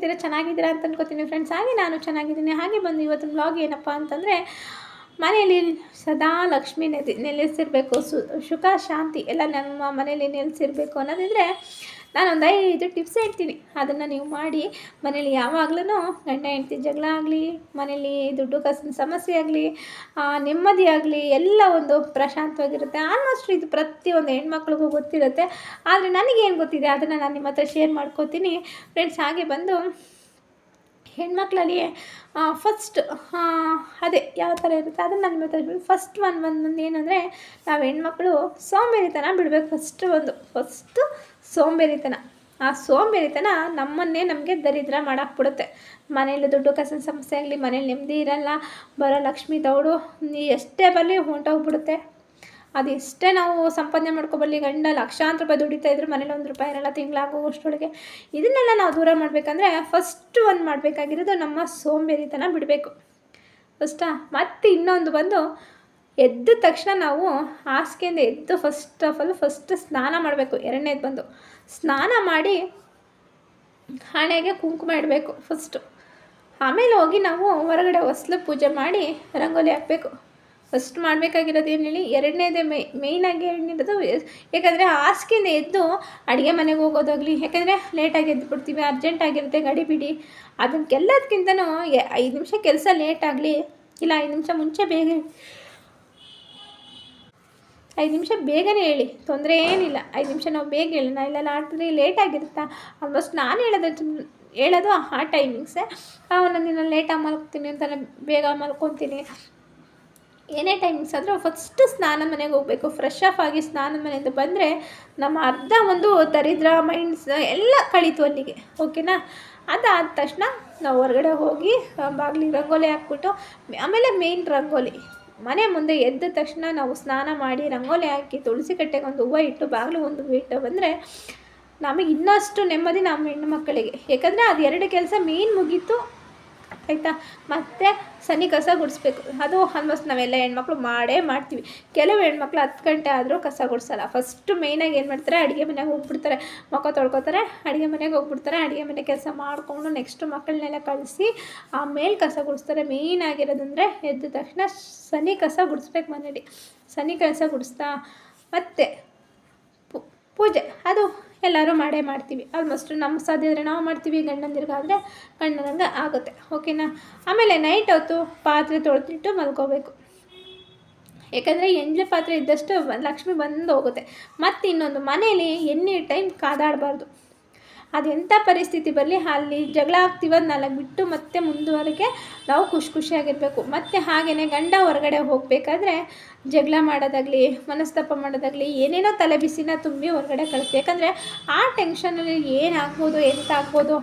ಹೇಗಿದ್ದೀರಾ ಚೆನ್ನಾಗಿದ್ದೀರಾ ಅಂತ ಅನ್ಕೋತೀನಿ ಫ್ರೆಂಡ್ಸ್ ಹಾಗೆ ನಾನು ಚೆನ್ನಾಗಿದ್ದೀನಿ. ಹಾಗೆ ಬಂದು ಇವತ್ತಿನ ಬ್ಲಾಗ್ ಏನಪ್ಪ ಅಂತಂದರೆ, ಮನೆಯಲ್ಲಿ ಸದಾ ಲಕ್ಷ್ಮಿ ನೆಲೆ, ನೆಲೆಸಿರಬೇಕು. ಸು, ಸುಖ, ಶಾಂತಿ ಎಲ್ಲ ನಮ್ಮ ಮನೆಯಲ್ಲಿ ನೆಲೆಸಿರಬೇಕು ಅನ್ನೋದಿದ್ರೆ ನಾನೊಂದು ಐದು ಟಿಪ್ಸ್ ಹೇಳ್ತೀನಿ. ಅದನ್ನು ನೀವು ಮಾಡಿ, ಮನೇಲಿ ಯಾವಾಗ್ಲೂ ಗಂಡ ಹೆಂಡ್ತಿ ಜಗಳ ಆಗಲಿ, ಮನೇಲಿ ದುಡ್ಡು ಕಸಿನ ಸಮಸ್ಯೆ ಆಗಲಿ ನೆಮ್ಮದಿ ಆಗಲಿ, ಎಲ್ಲ ಒಂದು ಪ್ರಶಾಂತವಾಗಿರುತ್ತೆ. ಆಲ್ಮೋಸ್ಟ್ ಇದು ಪ್ರತಿಯೊಂದು ಹೆಣ್ಮಕ್ಳಿಗೂ ಗೊತ್ತಿರುತ್ತೆ. ಆದರೆ ನನಗೇನು ಗೊತ್ತಿದೆ, ಅದನ್ನು ನಾನು ನಿಮ್ಮ ಹತ್ರ ಶೇರ್ ಮಾಡ್ಕೋತೀನಿ. ಫ್ರೆಂಡ್ಸ್ ಹಾಗೆ ಬಂದು ಹೆಣ್ಮಕ್ಳಲ್ಲಿ ಫಸ್ಟ್ ಅದೇ ಯಾವ ಥರ ಇರುತ್ತೆ, ಅದನ್ನು ನಾನು ಮತ್ತೆ ಫಸ್ಟ್ ಒನ್ ಒಂದು ಏನಂದರೆ, ನಾವು ಹೆಣ್ಮಕ್ಳು ಸೋಂಬೇರಿತನ ಬಿಡಬೇಕು ಫಸ್ಟ್ ಒಂದು. ಫಸ್ಟು ಸೋಂಬೇರಿತನ. ಆ ಸೋಂಬೇರಿತನ ನಮ್ಮನ್ನೇ ನಮಗೆ ದರಿದ್ರ ಮಾಡಾಕ್ಬಿಡುತ್ತೆ. ಮನೇಲಿ ದುಡ್ಡು, ಕಸಿನ ಸಮಸ್ಯೆ ಆಗಲಿ, ಮನೇಲಿ ನೆಮ್ಮದಿ ಇರಲ್ಲ, ಬರೋ ಲಕ್ಷ್ಮಿ ದೌಡು, ನೀ ಎಷ್ಟೇ ಬರಲಿ ಹೊಂಟೋಗ್ಬಿಡುತ್ತೆ. ಅದೆಷ್ಟೇ ನಾವು ಸಂಪಾದನೆ ಮಾಡ್ಕೊಬಲ್ಲಿ ಗಂಡ ಲಕ್ಷಾಂತರ ರೂಪಾಯಿ ದುಡಿತಾ ಇದ್ರು ಮನೇಲಿ ಒಂದು ರೂಪಾಯಿ ಇರಲ್ಲ ತಿಂಗಳಾಗೋಷ್ಟೊಳಗೆ ಇದನ್ನೆಲ್ಲ ನಾವು ದೂರ ಮಾಡಬೇಕಂದ್ರೆ ಫಸ್ಟ್ ಒಂದು ಮಾಡಬೇಕಾಗಿರೋದು ನಮ್ಮ ಸೋಂಬೇರಿತನ ಬಿಡಬೇಕು. ಫಸ್ಟಾ ಮತ್ತು ಇನ್ನೊಂದು ಬಂದು ಎದ್ದ ತಕ್ಷಣ ನಾವು ಹಾಸಿಗೆಯಿಂದ ಎದ್ದು ಫಸ್ಟ್ ಆಫ್ ಆಲ್ ಫಸ್ಟ್ ಸ್ನಾನ ಮಾಡಬೇಕು, ಎರಡನೇದು ಬಂದು. ಸ್ನಾನ ಮಾಡಿ ಹಣೆಗೆ ಕುಂಕುಮ ಇಡಬೇಕು ಫಸ್ಟು ಆಮೇಲೆ ಹೋಗಿ ನಾವು ಹೊರಗಡೆ ಹೊಸ್ಲು ಪೂಜೆ ಮಾಡಿ ರಂಗೋಲಿ ಹಾಕಬೇಕು. ಫಸ್ಟ್ ಮಾಡಬೇಕಾಗಿರೋದು ಏನು ಹೇಳಿ, ಎರಡನೇದೇ ಮೇ ಮೇಯ್ನಾಗಿ ಎರಡನೇದು ಯಾಕಂದರೆ ಹಾಸಿಗೆಯಿಂದ ಎದ್ದು ಅಡುಗೆ ಮನೆಗೆ ಹೋಗೋದಾಗಲಿ ಯಾಕಂದರೆ ಲೇಟಾಗಿ ಎದ್ದು ಬಿಡ್ತೀವಿ ಅರ್ಜೆಂಟ್ ಆಗಿರುತ್ತೆ, ಗಡಿ ಬಿಡಿ. ಅದಕ್ಕೆಲ್ಲದಕ್ಕಿಂತನೂ ಐದು ನಿಮಿಷ ಕೆಲಸ ಲೇಟಾಗಲಿ ಇಲ್ಲ ಐದು ನಿಮಿಷ ಮುಂಚೆ ಬೇಗ ಐದು ನಿಮಿಷ ಬೇಗನೆ ಹೇಳಿ, ತೊಂದರೆ ಏನಿಲ್ಲ. ಐದು ನಿಮಿಷ ನಾವು ಬೇಗ ಹೇಳಿ ನಾ ಇಲ್ಲೆಲ್ಲ ಆಡ್ತಿದ್ರೆ ಲೇಟ್ ಆಗಿರುತ್ತಾ? ಆಲ್ಮೋಸ್ಟ್ ನಾನು ಹೇಳೋದು ಹೇಳೋದು ಆ ಟೈಮಿಂಗ್ಸೇ ಒಂದೊಂದು ದಿನ ಲೇಟಾಗಿ ಮಲ್ಕೊತೀನಿ ಅಂತಲೇ ಬೇಗ ಮಲ್ಕೊತೀನಿ. ಏನೇ ಟೈಮಿಂಗ್ಸ್ ಆದರೂ ಫಸ್ಟ್ ಸ್ನಾನ ಮನೆಗೆ ಹೋಗಬೇಕು. ಫ್ರೆಶ್ ಆಫ್ ಆಗಿ ಸ್ನಾನ ಮನೆಯಿಂದ ಬಂದರೆ ನಮ್ಮ ಅರ್ಧ ಒಂದು ದರಿದ್ರ ಮೈಂಡ್ಸ್ ಎಲ್ಲ ಕಳೀತು ಅಲ್ಲಿಗೆ. ಓಕೆನಾ ಅದಾದ ತಕ್ಷಣ ನಾವು ಹೊರಗಡೆ ಹೋಗಿ ಬಾಗಿಲಿಗೆ ರಂಗೋಲಿ ಹಾಕ್ಬಿಟ್ಟು, ಆಮೇಲೆ ಮೇಯ್ನ್ ರಂಗೋಲಿ. ಮನೆ ಮುಂದೆ ಎದ್ದ ತಕ್ಷಣ ನಾವು ಸ್ನಾನ ಮಾಡಿ ರಂಗೋಲಿ ಹಾಕಿ ತುಳಸಿ ಕಟ್ಟೆಗೆ ಒಂದು ಹೂವು ಇಟ್ಟು ಬಾಗಿಲು ಒಂದು ಹೂವು ಇಟ್ಟು ಬಂದರೆ ನಮಗೆ ಇನ್ನಷ್ಟು ನೆಮ್ಮದಿ ನಮ್ಮ ಹೆಣ್ಣು ಮಕ್ಕಳಿಗೆ. ಯಾಕಂದರೆ ಅದು ಎರಡು ಕೆಲಸ ಮೇನ್ ಮುಗೀತು. ಆಯಿತಾ? ಮತ್ತು ಸನಿ ಕಸ ಗುಡಿಸ್ಬೇಕು. ಅದು ಆಲ್ಮೋಸ್ಟ್ ನಾವೆಲ್ಲ ಹೆಣ್ಮಕ್ಳು ಮಾಡೇ ಮಾಡ್ತೀವಿ. ಕೆಲವು ಹೆಣ್ಮಕ್ಳು ಹತ್ತು ಗಂಟೆ ಆದರೂ ಕಸ ಗುಡಿಸಲ್ಲ. ಫಸ್ಟು ಮೇಯ್ನಾಗಿ ಏನು ಮಾಡ್ತಾರೆ? ಅಡುಗೆ ಮನೆಗೆ ಹೋಗ್ಬಿಡ್ತಾರೆ. ಮುಖ ತೊಳ್ಕೊತಾರೆ, ಅಡುಗೆ ಮನೆಗೆ ಹೋಗ್ಬಿಡ್ತಾರೆ. ಅಡುಗೆ ಮನೆ ಕೆಲಸ ಮಾಡಿಕೊಂಡು ನೆಕ್ಸ್ಟ್ ಮಕ್ಕಳನ್ನೆಲ್ಲ ಕಳಿಸಿ ಆಮೇಲೆ ಕಸ ಗುಡಿಸ್ತಾರೆ. ಮೇಯ್ನ್ ಆಗಿರೋದಂದರೆ ಎದ್ದ ತಕ್ಷಣ ಸನಿ ಕಸ ಗುಡಿಸ್ಬೇಕು ಮನೇಲಿ ಸನಿ ಕಸ ಗುಡಿಸ್ತಾ, ಮತ್ತು ಪೂಜೆ. ಅದು ಎಲ್ಲರೂ ಮಾಡೇ ಮಾಡ್ತೀವಿ. ಆಲ್ಮೋಸ್ಟ್ ನಮ್ಮ ಸಾಧ್ಯ ಆದರೆ ನಾವು ಮಾಡ್ತೀವಿ ಗಂಡಂದಿರ್ಗಾದರೆ ಗಂಡನಂಗೆ ಆಗುತ್ತೆ. ಓಕೆನಾ ಆಮೇಲೆ ನೈಟ್ ಹೊತ್ತು ಪಾತ್ರೆ ತೊಳೆದಿಟ್ಟು ಮಲ್ಕೋಬೇಕು. ಯಾಕಂದರೆ ಎಣ್ಣೆ ಪಾತ್ರೆ ಇದ್ದಷ್ಟು ಲಕ್ಷ್ಮಿ ಬಂದು ಹೋಗುತ್ತೆ. ಮತ್ತು ಇನ್ನೊಂದು ಮನೇಲಿ ಎನಿ ಟೈಮ್ ಕಾದಾಡಬಾರ್ದು. ಅದೆಂಥ ಪರಿಸ್ಥಿತಿ ಬರಲಿ, ಅಲ್ಲಿ ಜಗಳ ಆಗ್ತೀವೋ ಬಿಟ್ಟು ಮತ್ತೆ ಮುಂದುವರೆಗೆ ನಾವು ಖುಷಿ ಖುಷಿಯಾಗಿರಬೇಕು. ಮತ್ತು ಹಾಗೆಯೇ ಗಂಡ ಹೊರಗಡೆ ಹೋಗಬೇಕಾದ್ರೆ ಜಗಳ ಮಾಡೋದಾಗಲಿ, ಮನಸ್ತಾಪ ಮಾಡೋದಾಗಲಿ, ಏನೇನೋ ತಲೆ ಬಿಸಿನ ತುಂಬಿ ಹೊರಗಡೆ ಕಳಿಸ್ತೀವಿ ಯಾಕಂದರೆ ಆ ಟೆನ್ಷನಲ್ಲಿ ಏನಾಗ್ಬೋದು ಎಂತ ಆಗ್ಬೋದು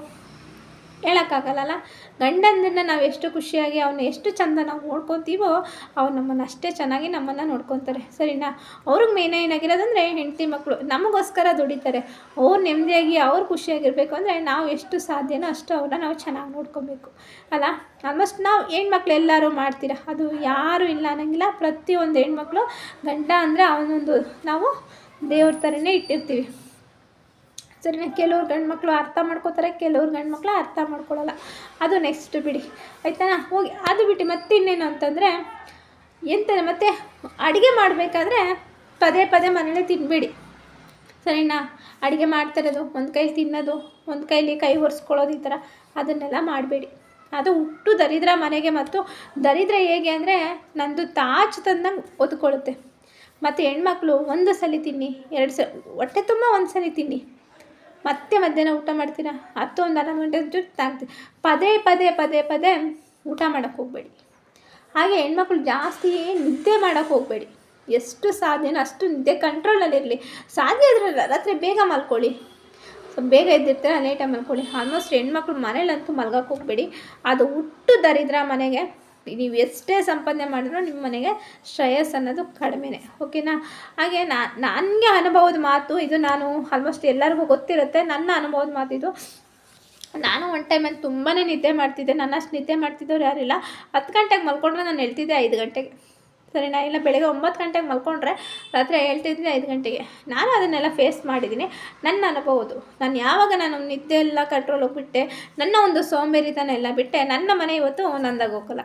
ಹೇಳೋಕ್ಕಾಗಲ್ಲ ಗಂಡಂದನ್ನು ನಾವು ಎಷ್ಟು ಖುಷಿಯಾಗಿ ಅವನ್ನ ಎಷ್ಟು ಚಂದ ನಾವು ನೋಡ್ಕೊತೀವೋ ಅವ್ರು ನಮ್ಮನ್ನು ಅಷ್ಟೇ ಚೆನ್ನಾಗಿ ನಮ್ಮನ್ನು ನೋಡ್ಕೊತಾರೆ. ಸರಿನಾ? ಅವ್ರಿಗೆ ಮೇನ್ ಏನಾಗಿರೋದಂದರೆ ಹೆಂಡತಿ ಮಕ್ಕಳು ನಮಗೋಸ್ಕರ ದುಡಿತಾರೆ. ಅವ್ರು ನೆಮ್ಮದಿಯಾಗಿ ಅವ್ರು ಖುಷಿಯಾಗಿರಬೇಕು ಅಂದರೆ ನಾವು ಎಷ್ಟು ಸಾಧ್ಯನೋ ಅಷ್ಟು ಅವ್ರನ್ನ ನಾವು ಚೆನ್ನಾಗಿ ನೋಡ್ಕೊಬೇಕು. ಅಲ್ಲ? ಆಲ್ಮೋಸ್ಟ್ ನಾವು ಹೆಣ್ಮಕ್ಳು ಎಲ್ಲರೂ ಮಾಡ್ತೀರ? ಅದು ಯಾರೂ ಇಲ್ಲ ಅನ್ನೋಂಗಿಲ್ಲ. ಪ್ರತಿಯೊಂದು ಹೆಣ್ಮಕ್ಳು ಗಂಡ ಅಂದರೆ ಅವನೊಂದು ನಾವು ದೇವ್ರ ಥರನೇ ಇಟ್ಟಿರ್ತೀವಿ. ಸರಿನಾ ಕೆಲವ್ರು ಗಂಡು ಮಕ್ಕಳು ಅರ್ಥ ಮಾಡ್ಕೋತಾರೆ, ಕೆಲವ್ರು ಗಂಡು ಮಕ್ಕಳು ಅರ್ಥ ಮಾಡ್ಕೊಳ್ಳಲ್ಲ ಅದು ನೆಕ್ಸ್ಟ್ ಬಿಡಿ. ಆಯ್ತಾ ಹೋಗಿ, ಅದು ಬಿಟ್ಟು ಮತ್ತೆ ಇನ್ನೇನು ಅಂತಂದರೆ, ಎಂತ ಮತ್ತೆ ಅಡುಗೆ ಮಾಡಬೇಕಾದ್ರೆ ಪದೇ ಪದೇ ಮನೇಲಿ ತಿನ್ನಬೇಡಿ ಸರಿನಾ? ಅಡುಗೆ ಮಾಡ್ತಿರೋದು, ಒಂದು ಕೈಲಿ ತಿನ್ನೋದು, ಒಂದು ಕೈಲಿ ಕೈ ಒರೆಸ್ಕೊಳ್ಳೋದು ಈ ಥರ ಅದನ್ನೆಲ್ಲ ಮಾಡಬೇಡಿ. ಅದು ಹುಟ್ಟು ದರಿದ್ರ ಮನೆಗೆ ಮತ್ತು ದರಿದ್ರ ಹೇಗೆ ಅಂದರೆ ನಂದು ತಾಜ್ ತಂದಂಗೆ ಒದ್ಕೊಳ್ಳುತ್ತೆ ಮತ್ತು ಹೆಣ್ಮಕ್ಳು ಒಂದು ಸಲ ತಿನ್ನಿ, ಎರಡು ಸಲ, ಹೊಟ್ಟೆ ತುಂಬ ಒಂದು ಸಲ ತಿನ್ನಿ. ಮತ್ತೆ ಮಧ್ಯಾಹ್ನ ಊಟ ಮಾಡ್ತೀರಾ? ಹತ್ತು ಒಂದು ಹನ್ನೊಂದು ಗಂಟೆ ಜೊತೆ ತಾಗ್ತೀವಿ ಪದೇ ಪದೇ ಪದೇ ಪದೇ ಊಟ ಮಾಡೋಕ್ಕೆ ಹೋಗಬೇಡಿ. ಹಾಗೆ ಹೆಣ್ಮಕ್ಳು ಜಾಸ್ತಿ ನಿದ್ದೆ ಮಾಡೋಕ್ಕೆ ಹೋಗಬೇಡಿ. ಎಷ್ಟು ಸಾಧ್ಯನೋ ಅಷ್ಟು ನಿದ್ದೆ ಕಂಟ್ರೋಲಲ್ಲಿರಲಿ ಸಾಧ್ಯ ಇದ್ರೆ ರಾತ್ರಿ ಬೇಗ ಮಲ್ಕೊಳ್ಳಿ. ಬೇಗ ಎದ್ದಿರ್ತೀರ? ಲೇಟಾಗಿ ಮಲ್ಕೊಳ್ಳಿ. ಆಲ್ಮೋಸ್ಟ್ ಹೆಣ್ಮಕ್ಳು ಮನೇಲಂತೂ ಮಲ್ಗಕ್ಕೆ ಹೋಗಬೇಡಿ. ಅದು ಹುಟ್ಟು ದರಿದ್ರ ಮನೆಗೆ ನೀವು ಎಷ್ಟೇ ಸಂಪಾದನೆ ಮಾಡಿದ್ರು ನಿಮ್ಮ ಮನೆಗೆ ಶ್ರೇಯಸ್ ಅನ್ನೋದು ಕಡಿಮೆನೇ. ಓಕೆನಾ ಹಾಗೆ ನನಗೆ ಅನುಭವದ ಮಾತು ಇದು ನಾನು ಆಲ್ಮೋಸ್ಟ್ ಎಲ್ಲರಿಗೂ ಗೊತ್ತಿರುತ್ತೆ. ನನ್ನ ಅನುಭವದ ಮಾತು ಇದು. ನಾನು ಒನ್ ಟೈಮಲ್ಲಿ ತುಂಬಾ ನಿದ್ದೆ ಮಾಡ್ತಿದ್ದೆ. ನನ್ನಷ್ಟು ನಿದ್ದೆ ಮಾಡ್ತಿದ್ದವ್ರು ಯಾರಿಲ್ಲ ಹತ್ತು ಗಂಟೆಗೆ ಮಲ್ಕೊಂಡ್ರೆ ನಾನು ಹೇಳ್ತಿದ್ದೆ ಐದು ಗಂಟೆಗೆ. ಸರಿನಾ? ಇಲ್ಲ, ಬೆಳಗ್ಗೆ ಒಂಬತ್ತು ಗಂಟೆಗೆ ಮಲ್ಕೊಂಡ್ರೆ ರಾತ್ರಿ ಹೇಳ್ತಿದ್ದೀನಿ ಐದು ಗಂಟೆಗೆ. ನಾನು ಅದನ್ನೆಲ್ಲ ಫೇಸ್ ಮಾಡಿದ್ದೀನಿ. ನನ್ನ ಅನುಭವದು. ನಾನು ಯಾವಾಗ ನಾನು ನಿದ್ದೆ ಎಲ್ಲ ಕಂಟ್ರೋಲ್ ಹೋಗ್ಬಿಟ್ಟೆ, ನನ್ನ ಒಂದು ಸೋಂಬೇರಿತನ ಎಲ್ಲ ಬಿಟ್ಟೆ, ನನ್ನ ಮನೆ ಇವತ್ತು ನಂದಾಗ ಹೋಗಲ್ಲ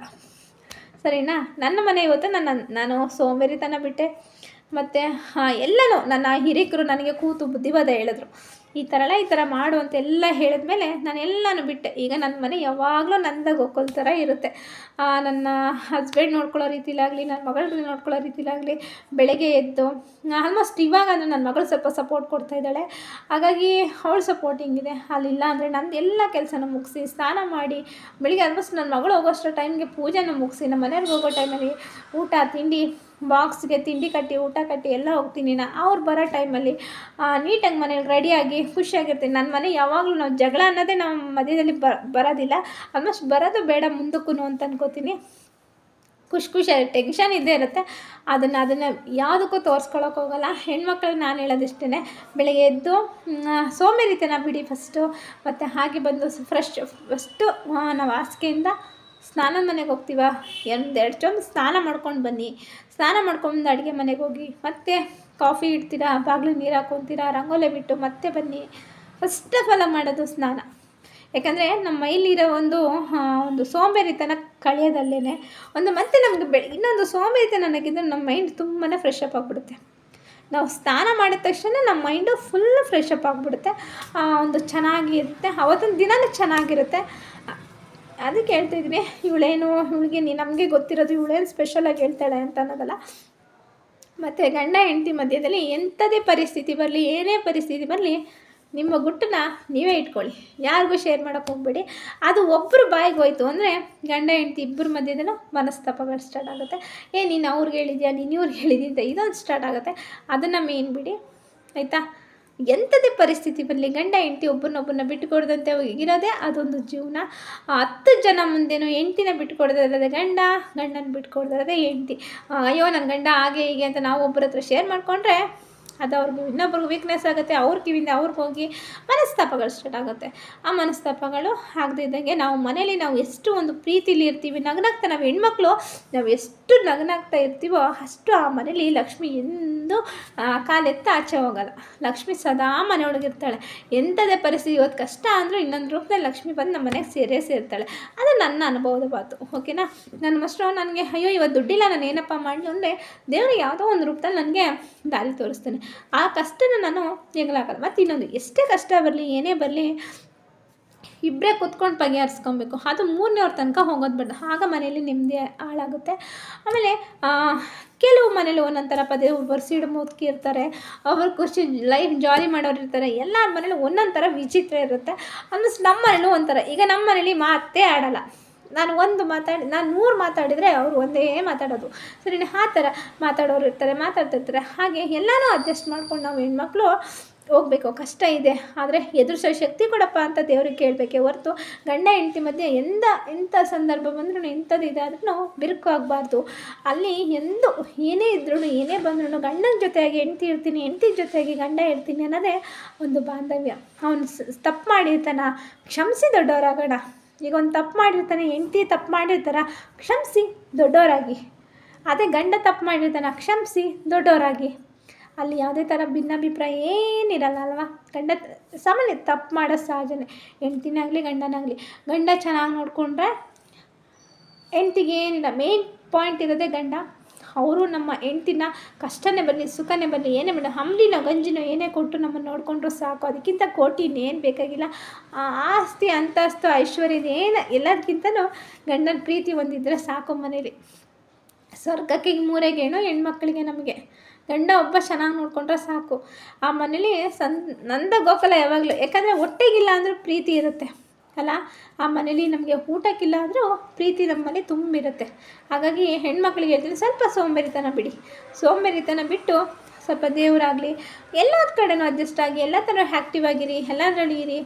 ಸರಿನಾ? ನನ್ನ ಮನೆ ಇವತ್ತು ನನ್ನ, ನಾನು ಸೋಂಬೇರಿತನ ಬಿಟ್ಟೆ. ಮತ್ತು ಎಲ್ಲನೂ ನನ್ನ ಹಿರಿಕರು ನನಗೆ ಕೂತು ಬುದ್ಧಿವಾದ ಹೇಳಿದ್ರು. ಈ ಥರ ಎಲ್ಲ ಈ ಥರ ಮಾಡು ಅಂತ ಎಲ್ಲ ಹೇಳಿದ್ಮೇಲೆ ನಾನು ಎಲ್ಲನೂ ಬಿಟ್ಟೆ. ಈಗ ನನ್ನ ಮನೆ ಯಾವಾಗಲೂ ನಂದಾಗ ಒಕ್ಕೊಲ್ ಥರ ಇರುತ್ತೆ. ನನ್ನ ಹಸ್ಬೆಂಡ್ ನೋಡ್ಕೊಳ್ಳೋ ರೀತಿಲಾಗಲಿ ನನ್ನ ಮಗಳನ್ನ ನೋಡ್ಕೊಳ್ಳೋ ರೀತಿಲಾಗಲಿ ಬೆಳಗ್ಗೆ ಎದ್ದು ಆಲ್ಮೋಸ್ಟ್ ಇವಾಗ ಅಂದರೆ ನನ್ನ ಮಗಳು ಸ್ವಲ್ಪ ಸಪೋರ್ಟ್ ಕೊಡ್ತಾ ಇದ್ದಾಳೆ. ಹಾಗಾಗಿ ಅವಳು ಸಪೋರ್ಟಿಂಗ್ ಇದೆ ಅಲ್ಲಿಲ್ಲ ಅಂದರೆ ನಂದು ಎಲ್ಲ ಕೆಲಸನ ಮುಗಿಸಿ, ಸ್ನಾನ ಮಾಡಿ, ಬೆಳಿಗ್ಗೆ ಆಲ್ಮೋಸ್ಟ್ ನನ್ನ ಮಗಳು ಹೋಗೋಷ್ಟರ ಟೈಮ್ಗೆ ಪೂಜೆನ ಮುಗಿಸಿ ನಮ್ಮ ಮನೆಯವ್ರಿಗೆ ಹೋಗೋ ಟೈಮಲ್ಲಿ ಊಟ, ತಿಂಡಿ ಬಾಕ್ಸ್ಗೆ ತಿಂಡಿ ಕಟ್ಟಿ, ಊಟ ಕಟ್ಟಿ ಎಲ್ಲ ಹೋಗ್ತೀನಿ ನಾ ಅವ್ರು ಬರೋ ಟೈಮಲ್ಲಿ ನೀಟಾಗಿ ಮನೇಲಿ ರೆಡಿಯಾಗಿ, ಖುಷಿಯಾಗಿರ್ತೀನಿ. ನನ್ನ ಮನೆ ಯಾವಾಗಲೂ ನಾವು ಜಗಳ ಅನ್ನೋದೇ ನಮ್ಮ ಮಧ್ಯದಲ್ಲಿ ಬರೋದಿಲ್ಲ. ಆಲ್ಮೋಸ್ಟ್ ಬರೋದು ಬೇಡ ಮುಂದಕ್ಕೂ ಅಂತ ಅನ್ಕೋತೀನಿ. ಖುಷಿ ಖುಷಿಯಾಗಿ ಟೆನ್ಷನ್ ಇದ್ದೇ ಇರುತ್ತೆ. ಅದನ್ನು ಅದನ್ನು ಯಾವುದಕ್ಕೂ ತೋರಿಸ್ಕೊಳಕ್ಕೆ ಹೋಗಲ್ಲ. ಹೆಣ್ಮಕ್ಳಿಗೆ ನಾನು ಹೇಳೋದಿಷ್ಟೇ ಬೆಳಗ್ಗೆ ಎದ್ದು ಸೋಮೇರಿತನ ಬಿಡಿ ಫಸ್ಟು ಮತ್ತು ಹಾಗೆ ಬಂದು ಫ್ರೆಶ್ ಫಸ್ಟು ನಾವು ಹಾಸಿಗೆಯಿಂದ ಸ್ನಾನದ ಮನೆಗೆ ಹೋಗ್ತೀವ? ಎರಡು ಎರಡು ಚೊಂಬು ಸ್ನಾನ ಮಾಡ್ಕೊಂಡು ಬನ್ನಿ. ಸ್ನಾನ ಮಾಡ್ಕೊಂಡು ಅಡುಗೆ ಮನೆಗೆ ಹೋಗಿ ಮತ್ತೆ ಕಾಫಿ ಇಡ್ತೀರಾ ಬಾಗಿಲು ನೀರು ಹಾಕೊತೀರಾ, ರಂಗೋಲೆ ಬಿಟ್ಟು ಮತ್ತೆ ಬನ್ನಿ. ಫಸ್ಟ್ ಆಫ್ ಆಲ್ ಮಾಡೋದು ಸ್ನಾನ. ಯಾಕಂದರೆ ನಮ್ಮ ಮೈಲಿರೋ ಒಂದು ಒಂದು ಸೋಂಬೇರಿತನ ಕಳೆಯೋದಲ್ಲೇ ಒಂದು ಮತ್ತೆ ನಮಗೆ ಬೆಳೆ ಇನ್ನೊಂದು ಸೋಂಬೇರಿತನ ಅನ್ನೋಕ್ಕಿಂತ ನಮ್ಮ ಮೈಂಡ್ ತುಂಬಾ ಫ್ರೆಶ್ ಅಪ್ ಆಗಿಬಿಡುತ್ತೆ. ನಾವು ಸ್ನಾನ ಮಾಡಿದ ತಕ್ಷಣ ನಮ್ಮ ಮೈಂಡು ಫುಲ್ ಫ್ರೆಶ್ ಅಪ್ ಆಗಿಬಿಡುತ್ತೆ. ಒಂದು ಚೆನ್ನಾಗಿರುತ್ತೆ. ಅವತ್ತೊಂದು ದಿನವೂ ಚೆನ್ನಾಗಿರುತ್ತೆ. ಅದಕ್ಕೆ ಹೇಳ್ತಿದ್ದೀನಿ ಇವಳೇನು, ಇವಳಿಗೆ ನಮಗೆ ಗೊತ್ತಿರೋದು ಇವಳೇನು ಸ್ಪೆಷಲಾಗಿ ಹೇಳ್ತಾಳೆ ಅಂತ ಅನ್ನೋದಲ್ಲ. ಮತ್ತು ಗಂಡ ಹೆಂಡತಿ ಮಧ್ಯದಲ್ಲಿ ಎಂಥದೇ ಪರಿಸ್ಥಿತಿ ಬರಲಿ, ಏನೇ ಪರಿಸ್ಥಿತಿ ಬರಲಿ, ನಿಮ್ಮ ಗುಟ್ಟನ್ನ ನೀವೇ ಇಟ್ಕೊಳ್ಳಿ. ಯಾರಿಗೂ ಶೇರ್ ಮಾಡೋಕೆ ಹೋಗ್ಬೇಡಿ. ಅದು ಒಬ್ಬರು ಬಾಯಿಗೆ ಹೋಯ್ತು ಅಂದರೆ ಗಂಡ ಹೆಂಡತಿ ಇಬ್ಬರ ಮಧ್ಯದಲ್ಲೂ ಮನಸ್ತಾಪಗಳು ಸ್ಟಾರ್ಟ್ ಆಗುತ್ತೆ. ಏ, ನೀನು ಅವ್ರಿಗೆ ಹೇಳಿದ್ಯಾ, ನೀನು ಇವ್ರಿಗೆ ಅಂತ ಇದೊಂದು ಸ್ಟಾರ್ಟ್ ಆಗುತ್ತೆ. ಅದನ್ನು ಮೇನ್ ಬಿಡಿ, ಆಯಿತಾ? ಎಂಥದೇ ಪರಿಸ್ಥಿತಿ ಬರಲಿ, ಗಂಡ, ಹೆಂಡತಿ ಒಬ್ಬರನ್ನೊಬ್ಬರನ್ನ ಬಿಟ್ಟುಕೊಡದಂತೆ ಇರೋದೇ ಅದೊಂದು ಜೀವನ. ಹತ್ತು ಜನ ಮುಂದೆನೂ ಹೆಂಡ್ತಿನ ಬಿಟ್ಟುಕೊಡೋದಿರೋದೇ ಗಂಡ, ಗಂಡನ ಬಿಟ್ಕೊಡ್ದಿರೋದೇ ಹೆಂಡ್ತಿ. ಅಯ್ಯೋ ನನ್ನ ಗಂಡ ಹಾಗೆ ಹೀಗೆ ಅಂತ ನಾವು ಒಬ್ಬರ ಹತ್ರ ಶೇರ್ ಮಾಡಿಕೊಂಡ್ರೆ ಅದು ಅವ್ರಿಗೆ ಇನ್ನೊಬ್ರಿಗೆ ವೀಕ್ನೆಸ್ ಆಗುತ್ತೆ, ಅವ್ರ ಕಿವಿಯಿಂದ ಅವ್ರಿಗೆ ಹೋಗಿ ಮನಸ್ತಾಪಗಳು ಸ್ಟಾರ್ಟ್ ಆಗುತ್ತೆ. ಆ ಮನಸ್ತಾಪಗಳು ಆಗದಿದ್ದಂಗೆ ನಾವು ಮನೇಲಿ ನಾವು ಎಷ್ಟು ಒಂದು ಪ್ರೀತಿಲಿ ಇರ್ತೀವಿ, ನಗನಾಗ್ತಾ ನಾವು ಹೆಣ್ಮಕ್ಳು ನಾವು ಎಷ್ಟು ನಗನಾಗ್ತಾ ಇರ್ತೀವೋ ಅಷ್ಟು ಆ ಮನೇಲಿ ಲಕ್ಷ್ಮಿ ಎಂದು ಕಾಲೆತ್ತ ಆಚೆ ಹೋಗಲ್ಲ. ಲಕ್ಷ್ಮಿ ಸದಾ ಮನೆಯೊಳಗಿರ್ತಾಳೆ. ಎಂಥದೇ ಪರಿಸ್ಥಿತಿ ಇವತ್ತು ಕಷ್ಟ ಅಂದರೂ ಇನ್ನೊಂದು ರೂಪದಲ್ಲಿ ಲಕ್ಷ್ಮಿ ಬಂದು ನಮ್ಮ ಮನೆಗೆ ಸೇರೇ ಸೇರ್ತಾಳೆ. ಅದು ನನ್ನ ಅನುಭವದ ಮಾತು, ಓಕೆನಾ? ನನ್ನ ಮಸ್ಟ್ರು ನನಗೆ, ಅಯ್ಯೋ ಇವತ್ತು ದುಡ್ಡಿಲ್ಲ, ನಾನು ಏನಪ್ಪ ಮಾಡಲಿ ಅಂದರೆ ದೇವರು ಯಾವುದೋ ಒಂದು ರೂಪದಲ್ಲಿ ನನಗೆ ದಾರಿ ತೋರಿಸ್ತಾನೆ. ಆ ಕಷ್ಟನ ನಾನು ಹೆಗ್ಲಾಕಲ್ಲ ಮತ್ತು ಇನ್ನೊಂದು, ಎಷ್ಟೇ ಕಷ್ಟ ಬರಲಿ, ಏನೇ ಬರಲಿ ಇಬ್ಬರೇ ಕುತ್ಕೊಂಡು ಬಗೆಹರಿಸ್ಕೊಬೇಕು. ಅದು ಮೂರನೇವ್ರ ತನಕ ಹೋಗೋದು ಬೇಡ ಆಗ ಮನೇಲಿ ನೆಮ್ಮದಿ ಹಾಳಾಗುತ್ತೆ. ಆಮೇಲೆ ಕೆಲವು ಮನೇಲಿ ಒಂದೊಂಥರ ಪದೇ ಒಬ್ಬರು ಸಿಡು ಮುದುಕಿ ಇರ್ತಾರೆ. ಅವ್ರ ಖುಷಿ ಲೈಫ್ ಜಾಲಿ ಮಾಡೋರು ಇರ್ತಾರೆ. ಎಲ್ಲರ ಮನೇಲಿ ಒಂದೊಂದು ಥರ ವಿಚಿತ್ರ ಇರುತ್ತೆ. ಆಲ್ಮೋಸ್ಟ್ ನಮ್ಮ ಮನೇಲೂ ಒಂಥರ. ಈಗ ನಮ್ಮ ಮನೇಲಿ ಮಾತೇ ಆಡಲ್ಲ. ನಾನು ಒಂದು ಮಾತಾಡಿ, ನಾನು ನೂರು ಮಾತಾಡಿದರೆ ಅವರು ಒಂದೇ ಮಾತಾಡೋದು. ಸರಿ ಆ ಥರ ಮಾತಾಡೋರು ಇರ್ತಾರೆ ಮಾತಾಡ್ತಿರ್ತಾರೆ ಹಾಗೆ ಎಲ್ಲನೂ ಅಡ್ಜಸ್ಟ್ ಮಾಡ್ಕೊಂಡು ನಾವು ಹೆಣ್ಮಕ್ಳು ಹೋಗ್ಬೇಕು. ಕಷ್ಟ ಇದೆ. ಆದರೆ ಎದುರಿಸೋ ಶಕ್ತಿ ಕೊಡಪ್ಪ ಅಂತ ದೇವ್ರಿಗೆ ಕೇಳಬೇಕೆ ಹೊರತು ಗಂಡ, ಹೆಂಡತಿ ಮಧ್ಯೆ ಎಂದ ಎಂಥ ಸಂದರ್ಭ ಬಂದ್ರೂ ಎಂಥದ್ದು ಇದಾದ್ರೂ ಬಿರುಕು ಆಗಬಾರ್ದು. ಅಲ್ಲಿ ಎಂದು ಏನೇ ಇದ್ರೂ ಏನೇ ಬಂದ್ರೂ ಗಂಡನ ಜೊತೆಯಾಗಿ ಹೆಂಡ್ತಿ ಇರ್ತೀನಿ, ಹೆಂಡ್ತಿ ಜೊತೆಯಾಗಿ ಗಂಡ ಇರ್ತೀನಿ ಅನ್ನೋದೇ ಒಂದು ಬಾಂಧವ್ಯ. ಅವನು ತಪ್ಪು ಮಾಡಿರ್ತಾನ. ಕ್ಷಮಿಸಿ ದೊಡ್ಡವರಾಗೋಣ. ಈಗ ಒಂದು ತಪ್ಪು ಮಾಡಿರ್ತಾನೆ, ಹೆಂಡತಿ ತಪ್ಪು ಮಾಡಿರ್ತಾರ, ಕ್ಷಮಿಸಿ ದೊಡ್ಡವರಾಗಿ ಅದೇ ಗಂಡ ತಪ್ಪು ಮಾಡಿರ್ತಾನೆ, ಕ್ಷಮಿಸಿ ದೊಡ್ಡವರಾಗಿ ಅಲ್ಲಿ ಯಾವುದೇ ಥರ ಭಿನ್ನಾಭಿಪ್ರಾಯ ಏನಿರಲ್ಲ ಅಲ್ವಾ? ಗಂಡ ಸಾಮಾನ್ಯ ತಪ್ಪು ಮಾಡೋ ಸಹಜನೇ ಹೆಂಡ್ತಿನಾಗಲಿ, ಗಂಡನಾಗಲಿ. ಗಂಡ ಚೆನ್ನಾಗಿ ನೋಡಿಕೊಂಡ್ರೆ ಹೆಂಡ್ತಿಗೆ ಏನಿಲ್ಲ ಮೇನ್ ಪಾಯಿಂಟ್ ಇರೋದೇ ಗಂಡ. ಅವರು ನಮ್ಮ ಹೆಂಡ್ತಿನ ಕಷ್ಟನೇ ಬರಲಿ ಸುಖನೇ ಬರಲಿ ಏನೇ ಬರಲಿ ಹಂಬಲಿನೋ ಗಂಜಿನೋ ಏನೇ ಕೊಟ್ಟು ನಮ್ಮನ್ನು ನೋಡಿಕೊಂಡ್ರು ಸಾಕು. ಅದಕ್ಕಿಂತ ಕೋಟಿ ಇನ್ನೇನು ಬೇಕಾಗಿಲ್ಲ. ಆಸ್ತಿ, ಅಂತಸ್ತು ಐಶ್ವರ್ಯದ ಏನು ಎಲ್ಲದಕ್ಕಿಂತಲೂ ಗಂಡನ ಪ್ರೀತಿ ಒಂದಿದ್ರೆ ಸಾಕು ಮನೇಲಿ. ಸ್ವರ್ಗಕ್ಕೆ ಮೂರೆಗೇನೋ ಹೆಣ್ಮಕ್ಳಿಗೆ ನಮಗೆ. ಗಂಡ ಒಬ್ಬ ಚೆನ್ನಾಗಿ ನೋಡಿಕೊಂಡ್ರೆ ಸಾಕು. ಆ ಮನೇಲಿ ಸನ್, ನಂದ ಗೋಕಲ ಯಾವಾಗಲೂ. ಯಾಕಂದರೆ ಹೊಟ್ಟೆಗಿಲ್ಲ ಅಂದರೂ ಪ್ರೀತಿ ಇರುತ್ತೆ. ಅಲ್ಲ? ಆ ಮನೇಲಿ ನಮಗೆ ಊಟಕ್ಕಿಲ್ಲ ಆದರೂ ಪ್ರೀತಿ ನಮ್ಮಲ್ಲಿ ತುಂಬಿರುತ್ತೆ ಹಾಗಾಗಿ ಹೆಣ್ಮಕ್ಳಿಗೆ ಹೇಳ್ತೀನಿ ಸ್ವಲ್ಪ ಸೋಂಬೇರಿತನ ಬಿಡಿ. ಸೋಂಬೇರಿತನ ಬಿಟ್ಟು ಸ್ವಲ್ಪ ದೇವರಾಗಲಿ ಎಲ್ಲ ಕಡೆನೂ ಅಡ್ಜಸ್ಟ್ ಆಗಿ, ಎಲ್ಲ ಥರ ಆ್ಯಕ್ಟಿವ್ ಆಗಿರಿ ಎಲ್ಲದರಲ್ಲಿ ಇರಿ.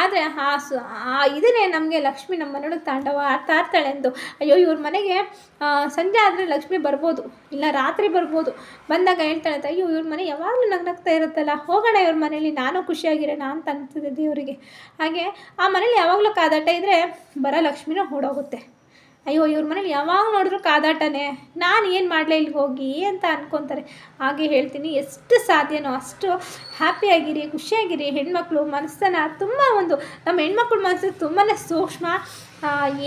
ಆದರೆ ಆ ಸು, ಆ ಇದನ್ನೇ ನಮಗೆ ಲಕ್ಷ್ಮಿ ನಮ್ಮ ಮನೆಯೊಳಗೆ ತಾಂಡವ ಆಡ್ತಾ ಇರ್ತಾಳೆ ಎಂದು. ಅಯ್ಯೋ, ಇವ್ರ ಮನೆಗೆ ಸಂಜೆ ಆದರೆ ಲಕ್ಷ್ಮಿ ಬರ್ಬೋದು, ಇಲ್ಲ ರಾತ್ರಿ ಬರ್ಬೋದು. ಬಂದಾಗ ಹೇಳ್ತಾಳೆ ಅಯ್ಯೋ, ಇವ್ರ ಮನೆ ಯಾವಾಗಲೂ ನಗ್ನಗ್ತಾ ಇರುತ್ತಲ್ಲ, ಹೋಗೋಣ ಇವ್ರ ಮನೇಲಿ ನಾನು ಖುಷಿಯಾಗಿರೋಣ ಅಂತ ಅನ್ಸುತ್ತೆ ದೇವರಿಗೆ. ಹಾಗೆ ಆ ಮನೇಲಿ ಯಾವಾಗಲೂ ಕಾದಾಟ ಇದ್ದರೆ ಬರ ಲಕ್ಷ್ಮಿನೂ ಓಡೋಗುತ್ತೆ. ಅಯ್ಯೋ, ಇವ್ರ ಮನೇಲಿ ಯಾವಾಗ ನೋಡಿದ್ರು ಕಾದಾಟನೇ. ನಾನು ಏನು ಮಾಡಲೇ ಇಲ್ಲಿ ಹೋಗಿ ಅಂತ ಅನ್ಕೊತಾರೆ. ಹಾಗೆ ಹೇಳ್ತೀನಿ, ಎಷ್ಟು ಸಾಧ್ಯನೋ ಅಷ್ಟು ಹ್ಯಾಪಿಯಾಗಿರಿ ಖುಷಿಯಾಗಿರಿ. ಹೆಣ್ಮಕ್ಳು ಮನಸ್ಸನ್ನು ತುಂಬ ಒಂದು, ನಮ್ಮ ಹೆಣ್ಮಕ್ಳ ಮನಸ್ಸು ತುಂಬಾ ಸೂಕ್ಷ್ಮ.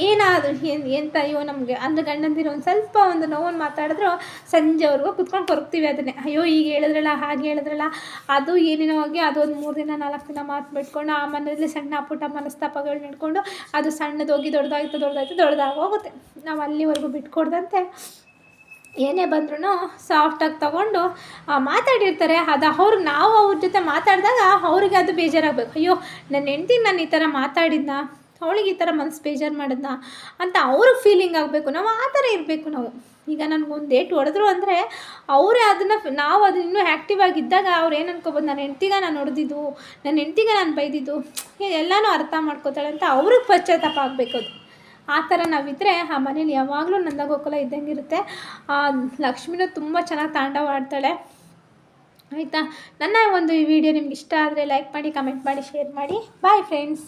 ಏನಾದರೂ ಏನು ಎಂತ ಅಯ್ಯೋ, ನಮಗೆ ಅಂದ್ರೆ ಗಂಡಂದಿರು ಒಂದು ಸ್ವಲ್ಪ ಒಂದು ನೋವನ್ನು ಮಾತಾಡಿದ್ರು ಸಂಜೆವರೆಗೂ ಕುತ್ಕೊಂಡು ಕೊರಗ್ತೀವಿ ಅದನ್ನೇ. ಅಯ್ಯೋ ಈಗ ಹೇಳಿದ್ರಲ್ಲ, ಹಾಗೆ ಹೇಳಿದ್ರಲ್ಲ, ಅದು ಏನೇನೋ ಹೋಗಿ ಅದೊಂದು ಮೂರು ದಿನ, ನಾಲ್ಕು ದಿನ ಮಾತು ಬಿಟ್ಕೊಂಡು ಆ ಮನೆಯಲ್ಲಿ ಸಣ್ಣ ಪುಟ್ಟ ಮನಸ್ತಾಪಗಳು ನಡ್ಕೊಂಡು ಅದು ಸಣ್ಣದೋಗಿ ದೊಡ್ಡದಾಯ್ತು ದೊಡ್ಡದಾಯ್ತು ದೊಡ್ಡದಾಗಿ ಹೋಗುತ್ತೆ. ನಾವು ಅಲ್ಲಿವರೆಗೂ ಬಿಟ್ಕೊಡ್ದಂತೆ. ಏನೇ ಬಂದ್ರೂ ಸಾಫ್ಟಾಗಿ ತಗೊಂಡು ಮಾತಾಡಿರ್ತಾರೆ. ಅದು ಅವ್ರು, ನಾವು ಅವ್ರ ಜೊತೆ ಮಾತಾಡಿದಾಗ ಅವ್ರಿಗೆ ಅದು ಬೇಜಾರಾಗಬೇಕು. ಅಯ್ಯೋ ನನ್ನ ಹೆಂಡ್ತಿ ನಾನು ಈ ಥರ ಮಾತಾಡಿದ್ನ? ಅವಳಿಗೆ ಈ ಥರ ಮನಸ್ಸು ಬೇಜಾರು ಮಾಡಿದ್ನ ಅಂತ ಅವ್ರಿಗೆ ಫೀಲಿಂಗ್ ಆಗಬೇಕು. ನಾವು ಆ ಥರ ಇರಬೇಕು ನಾವು. ಈಗ ನನಗೊಂದು ಡೇಟ್ ಹೊಡೆದ್ರು ಅಂದರೆ ಅವರೇ ಅದನ್ನು ನಾವು ಅದನ್ನ ಇನ್ನೂ ಆ್ಯಕ್ಟಿವ್ ಆಗಿದ್ದಾಗ ಅವ್ರು ಏನು ಅನ್ಕೋಬೋದು? ನನ್ನ ಹೆಂಡ್ತಿಗೆ ನಾನು ಹೊಡೆದಿದ್ದು, ನನ್ನ ಹೆಂಡ್ತಿಗೆ ನಾನು ಬೈದಿದ್ದು ಎಲ್ಲನೂ ಅರ್ಥ ಮಾಡ್ಕೋತಾಳೆ ಅಂತ ಅವ್ರಿಗೆ ಪಶ್ಚಾತ್ತಾಪ ಆಗಬೇಕು ಅದು. ಆ ಥರ ನಾವಿದ್ದರೆ ಆ ಮನೇಲಿ ಯಾವಾಗಲೂ ನಂದಗೋಕುಲ ಇದ್ದಂಗೆ ಇರುತ್ತೆ ಲಕ್ಷ್ಮಿನೂ ತುಂಬ ಚೆನ್ನಾಗಿ ತಾಂಡವ ಆಡ್ತಾಳೆ. ಆಯಿತಾ? ನನ್ನ ಒಂದು ಈ ವಿಡಿಯೋ ನಿಮ್ಗೆ ಇಷ್ಟ ಆದರೆ ಲೈಕ್ ಮಾಡಿ ಕಮೆಂಟ್ ಮಾಡಿ ಶೇರ್ ಮಾಡಿ. Bye friends